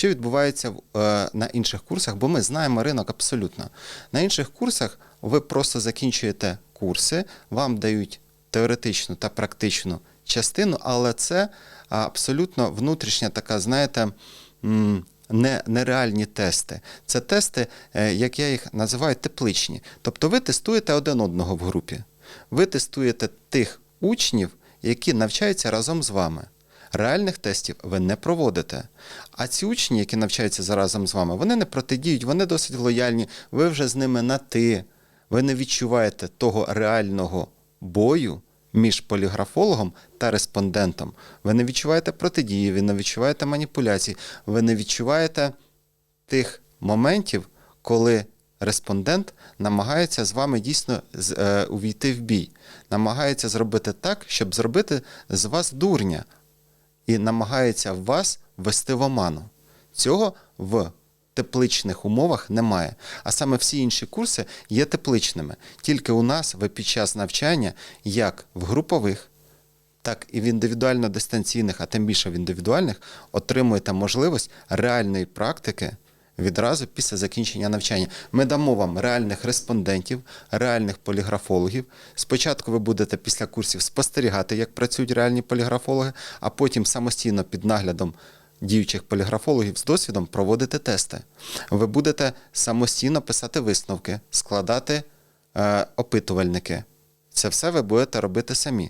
що відбувається е, на інших курсах, бо ми знаємо ринок абсолютно. На інших курсах ви просто закінчуєте курси, вам дають теоретичну та практичну частину, але це абсолютно внутрішня така, знаєте, не, нереальні тести. Це тести, е, як я їх називаю, тепличні. Тобто ви тестуєте один одного в групі. Ви тестуєте тих учнів, які навчаються разом з вами. Реальних тестів ви не проводите. А ці учні, які навчаються за разом з вами, вони не протидіють, вони досить лояльні, ви вже з ними на ти. Ви не відчуваєте того реального бою між поліграфологом та респондентом. Ви не відчуваєте протидії, ви не відчуваєте маніпуляцій, ви не відчуваєте тих моментів, коли респондент намагається з вами дійсно е, увійти в бій, намагається зробити так, щоб зробити з вас дурня, і намагається вас вести в оману. Цього в тепличних умовах немає. А саме всі інші курси є тепличними. Тільки у нас ви під час навчання, як в групових, так і в індивідуально-дистанційних, а тим більше в індивідуальних, отримуєте можливість реальної практики відразу після закінчення навчання. Ми дамо вам реальних респондентів, реальних поліграфологів. Спочатку ви будете після курсів спостерігати, як працюють реальні поліграфологи, а потім самостійно під наглядом діючих поліграфологів з досвідом проводити тести. Ви будете самостійно писати висновки, складати е, опитувальники. Це все ви будете робити самі.